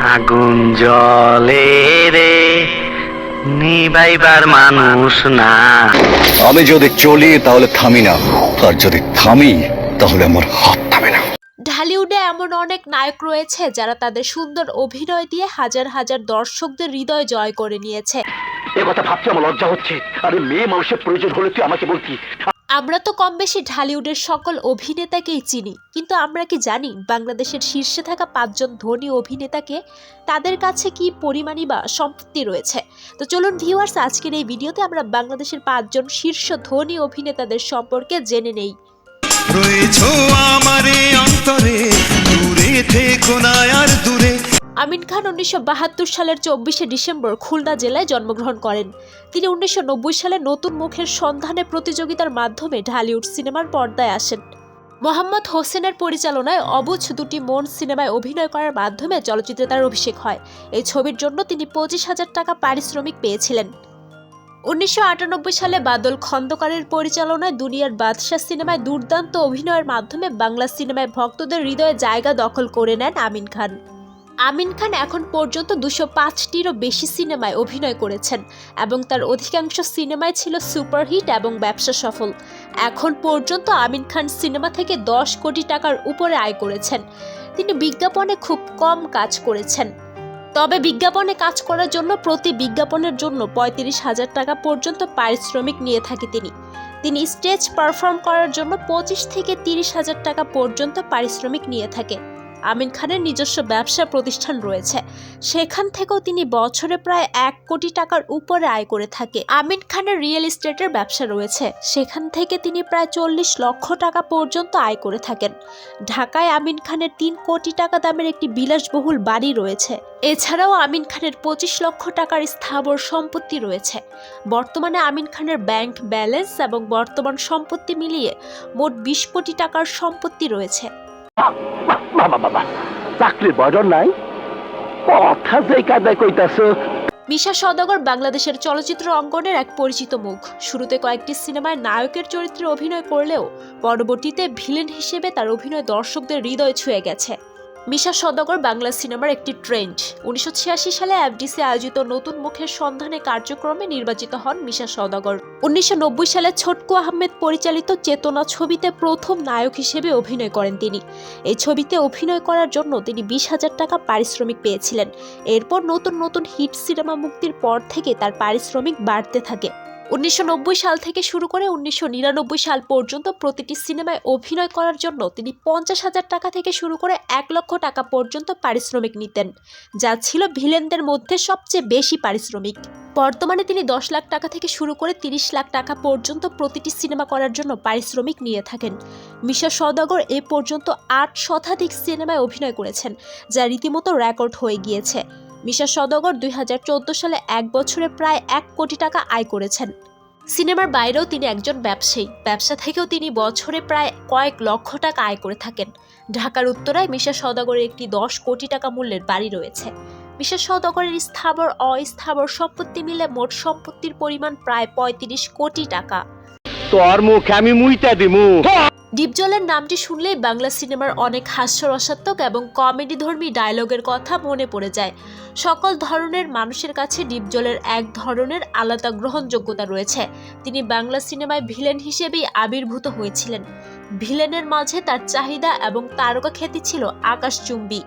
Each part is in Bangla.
আগুন জলে রে নিবাইবার মানুষ না। আমি যদি চলি তাহলে থামি না আর যদি থামি তাহলে আমার হাত থামে না। ঢালিউডে এমন অনেক নায়ক রয়েছে যারা তাদের সুন্দর অভিনয় দিয়ে হাজার হাজার দর্শকদের হৃদয় জয় করে নিয়েছে। এ কথা ভাবতে আমার লজ্জা হচ্ছে। আরে মেয়ে মানুষের প্রয়োজন হলে তুই আমাকে বলতি। আমরা তো কম বেশি ঢালিউডের সকল অভিনেতাকেই চিনি, কিন্তু আমরা কি জানি বাংলাদেশের শীর্ষে থাকা পাঁচজন ধনী অভিনেতাকে তাদের কাছে কি পরিমাণই বা সম্পত্তি রয়েছে? তো চলুন ভিউয়ার্স আজকের এই ভিডিওতে আমরা বাংলাদেশের পাঁচজন শীর্ষ ধনী অভিনেতাদের সম্পর্কে জেনে নেই। রয়েছ আমারে অন্তরে, দূরে থেকো না আর দূরে। আমিন খান উনিশশো বাহাত্তর সালের চব্বিশে ডিসেম্বর খুলনা জেলায় জন্মগ্রহণ করেন। তিনি উনিশশো নব্বই সালে নতুন মুখের সন্ধানে প্রতিযোগিতার মাধ্যমে ঢালিউড সিনেমার পর্দায় আসেন। মোহাম্মদ হোসেনের পরিচালনায় অবুঝ দুটি মন সিনেমায় অভিনয় করার মাধ্যমে চলচ্চিত্রে তার অভিষেক হয়। এই ছবির জন্য তিনি পঁচিশ হাজার টাকা পারিশ্রমিক পেয়েছিলেন। উনিশশো আটানব্বই সালে বাদল খন্দকারের পরিচালনায় দুনিয়ার বাদশাহ সিনেমায় দুর্দান্ত অভিনয়ের মাধ্যমে বাংলা সিনেমায় ভক্তদের হৃদয়ে জায়গা দখল করে নেন আমিন খান। আমিন খান এখন পর্যন্ত দুশো পাঁচটিরও বেশি সিনেমায় অভিনয় করেছেন এবং তার অধিকাংশ সিনেমায় ছিল সুপারহিট এবং ব্যবসা সফল। এখন পর্যন্ত আমিন খান সিনেমা থেকে দশ কোটি টাকার উপরে আয় করেছেন। তিনি বিজ্ঞাপনে খুব কম কাজ করেছেন। তবে বিজ্ঞাপনে কাজ করার জন্য প্রতি বিজ্ঞাপনের জন্য পঁয়ত্রিশ হাজার টাকা পর্যন্ত পারিশ্রমিক নিয়ে থাকে তিনি। তিনি স্টেজ পারফর্ম করার জন্য পঁচিশ থেকে তিরিশ হাজার টাকা পর্যন্ত পারিশ্রমিক নিয়ে থাকে। আমিন খানের নিজস্ব ব্যবসা প্রতিষ্ঠান রয়েছে। সেখান থেকেও তিনি বছরে প্রায় এক কোটি টাকার উপরে আয় করে থাকে। আমিন খানের রিয়েল এস্টেটের ব্যবসা রয়েছে। সেখান থেকে তিনি প্রায় চল্লিশ লক্ষ টাকা পর্যন্ত আয় করে থাকেন। ঢাকায় আমিন খানের তিন কোটি টাকা দামের একটি বিলাসবহুল বাড়ি রয়েছে। এছাড়াও আমিন খানের পঁচিশ লক্ষ টাকার স্থাবর সম্পত্তি রয়েছে। বর্তমানে আমিন খানের ব্যাংক ব্যালেন্স এবং বর্তমান সম্পত্তি মিলিয়ে মোট বিশ কোটি টাকার সম্পত্তি রয়েছে। চাকরির নাই কথা যে কাদায় কইতাছো মিশা সদাগর বাংলাদেশের চলচ্চিত্র অঙ্গনের এক পরিচিত মুখ শুরুতে কয়েকটি সিনেমায় নায়কের চরিত্রে অভিনয় করলেও পরবর্তীতে ভিলেন হিসেবে তার অভিনয় দর্শকদের হৃদয় ছুঁয়ে গেছে মিশা সওদাগর বাংলা সিনেমার একটি ট্রেন্ড। উনিশশো ছিয়াশি সালে এফডিসি আয়োজিত নতুন মুখের সন্ধানে কার্যক্রমে নির্বাচিত হন মিশা সওদাগর। উনিশশো সালে ছোটকু আহমেদ পরিচালিত চেতনা ছবিতে প্রথম নায়ক হিসেবে অভিনয় করেন তিনি। এই ছবিতে অভিনয় করার জন্য তিনি বিশ হাজার টাকা পারিশ্রমিক পেয়েছিলেন। এরপর নতুন নতুন হিট সিনেমা মুক্তির পর থেকে তার পারিশ্রমিক বাড়তে থাকে। উনিশশো নব্বই সাল থেকে শুরু করে উনিশশো নিরানব্বই সাল পর্যন্ত প্রতিটি সিনেমায় অভিনয় করার জন্য তিনি পঞ্চাশ হাজার টাকা থেকে শুরু করে এক লক্ষ টাকা পর্যন্ত পারিশ্রমিক নিতেন, যা ছিল ভিলেনদের মধ্যে সবচেয়ে বেশি পারিশ্রমিক। বর্তমানে তিনি দশ লাখ টাকা থেকে শুরু করে তিরিশ লাখ টাকা পর্যন্ত প্রতিটি সিনেমা করার জন্য পারিশ্রমিক নিয়ে থাকেন। মিশা সওদাগর এ পর্যন্ত আট শতাধিক সিনেমায় অভিনয় করেছেন, যা রীতিমতো রেকর্ড হয়ে গিয়েছে। মিশা সদগর দুই হাজার চোদ্দ সালে এক বছরে প্রায় এক কোটি টাকা আয় করেছেন। সিনেমার বাইরেও তিনি একজন ব্যবসায়ী। ব্যবসা থেকেও তিনি বছরে প্রায় কয়েক লক্ষ টাকা আয় করে থাকেন। ঢাকার উত্তরায় মিশা সওদাগরের একটি দশ কোটি টাকা মূল্যের বাড়ি রয়েছে। মিশা সওদাগরের স্থাবর, অস্থাবর সম্পত্তি মিলে মোট সম্পত্তির পরিমাণ প্রায় পঁয়ত্রিশ কোটি টাকা। তোর আমি মুইতা দিমু। ডিপজলের নামটি শুনলেই বাংলা সিনেমার অনেক হাস্যরসাত্মক এবং কমেডি ধর্মী ডায়লগের কথা মনে পড়ে যায়। সকল ধরনের মানুষের কাছে ডিপজলের এক ধরনের আলাদা গ্রহণযোগ্যতা রয়েছে। তিনি বাংলা সিনেমায় ভিলেন হিসেবেই আবির্ভূত হয়েছিলেন। ভিলেনের মাঝে তার চাহিদা এবং তারকা খ্যাতি ছিল আকাশচুম্বী।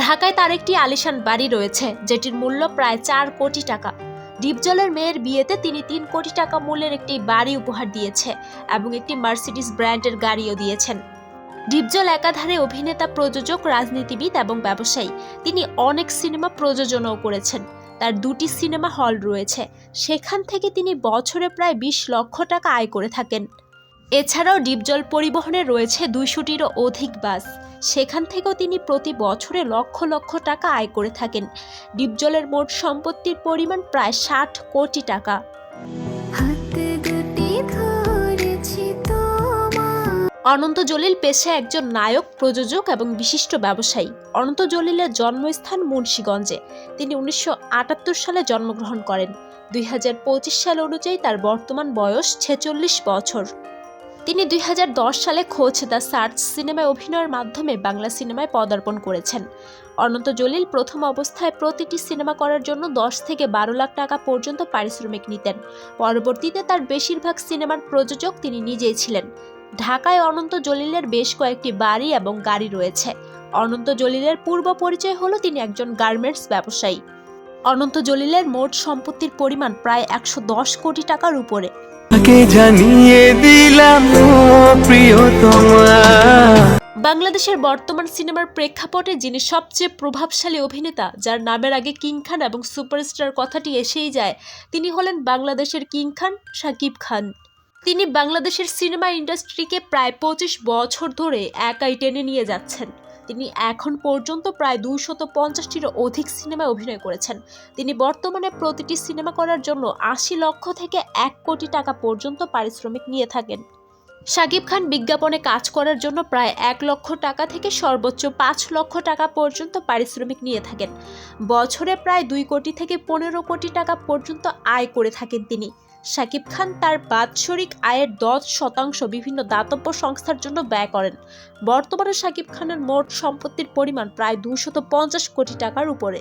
ঢাকায় তার একটি আলিশান বাড়ি রয়েছে, যেটির মূল্য প্রায় চার কোটি টাকা। ডিপজলের মেয়ের বিয়েতে তিনি তিন কোটি টাকা মূল্যের একটি বাড়ি উপহার দিয়েছে এবং একটি মার্সিডিস ব্র্যান্ডের গাড়িও দিয়েছেন। ডিপজল একাধারে অভিনেতা, প্রযোজক, রাজনীতিবিদ এবং ব্যবসায়ী। তিনি অনেক সিনেমা প্রযোজনাও করেছেন। তার দুটি সিনেমা হল রয়েছে। সেখান থেকে তিনি বছরে প্রায় বিশ লক্ষ টাকা আয় করে থাকেন। এছাড়াও ডিপজল পরিবহনে রয়েছে দুইশোটিরও অধিক বাস। সেখান থেকেও তিনি প্রতি বছরে লক্ষ লক্ষ টাকা আয় করে থাকেন। ডিপজলের মোট সম্পত্তির পরিমাণ প্রায় ষাট কোটি টাকা। অনন্ত জলিল পেশায় একজন নায়ক প্রযোজক এবং বিশিষ্ট ব্যবসায়ী। অনন্ত জলিলের জন্মস্থান মুন্সীগঞ্জে। তিনি উনিশশো আটাত্তর সালে জন্মগ্রহণ করেন। দুই হাজার পঁচিশ সাল অনুযায়ী তার বর্তমান বয়স ছেচল্লিশ বছর। তিনি দুই হাজার দশ সালে খোঁজ দ্য সার্চ সিনেমায় অভিনয়ের মাধ্যমে বাংলা সিনেমায় পদার্পণ করেছেন। অনন্ত জলিল প্রথম অবস্থায় প্রতিটি সিনেমা করার জন্য দশ থেকে বারো লাখ টাকা পর্যন্ত পারিশ্রমিক নিতেন। পরবর্তীতে তার বেশিরভাগ সিনেমার প্রযোজক তিনি নিজেই ছিলেন। ঢাকায় অনন্ত জলিলের বেশ কয়েকটি বাড়ি এবং গাড়ি রয়েছে। অনন্ত জলিলের পূর্ব পরিচয় হলো তিনি একজন গার্মেন্টস ব্যবসায়ী। অনন্ত জলিলের মোট সম্পত্তির পরিমাণ প্রায় একশো দশ কোটি টাকার উপরে। দিলাম বাংলাদেশের বর্তমান সিনেমার প্রেক্ষাপটে যিনি সবচেয়ে প্রভাবশালী অভিনেতা, যার নামের আগে কিং খান এবং সুপারস্টার কথাটি এসেই যায়, তিনি হলেন বাংলাদেশের কিং খান শাকিব খান। তিনি বাংলাদেশের সিনেমা ইন্ডাস্ট্রিকে প্রায় পঁচিশ বছর ধরে একাই টেনে নিয়ে যাচ্ছেন। তিনি এখন পর্যন্ত প্রায় দুশত পঞ্চাশটিরও অধিক সিনেমায় অভিনয় করেছেন। তিনি বর্তমানে প্রতিটি সিনেমা করার জন্য আশি লক্ষ থেকে এক কোটি টাকা পর্যন্ত পারিশ্রমিক নিয়ে থাকেন। শাকিব খান বিজ্ঞাপনে কাজ করার জন্য প্রায় এক লক্ষ টাকা থেকে সর্বোচ্চ পাঁচ লক্ষ টাকা পর্যন্ত পারিশ্রমিক নিয়ে থাকেন। বছরে প্রায় দুই কোটি থেকে পনেরো কোটি টাকা পর্যন্ত আয় করে থাকেন তিনি। শাকিব খান তার বাৎসরিক আয়ের দশ শতাংশ বিভিন্ন দাতব্য সংস্থার জন্য ব্যয় করেন। বর্তমানে শাকিব খানের মোট সম্পত্তির পরিমাণ প্রায় দুশত কোটি টাকার উপরে।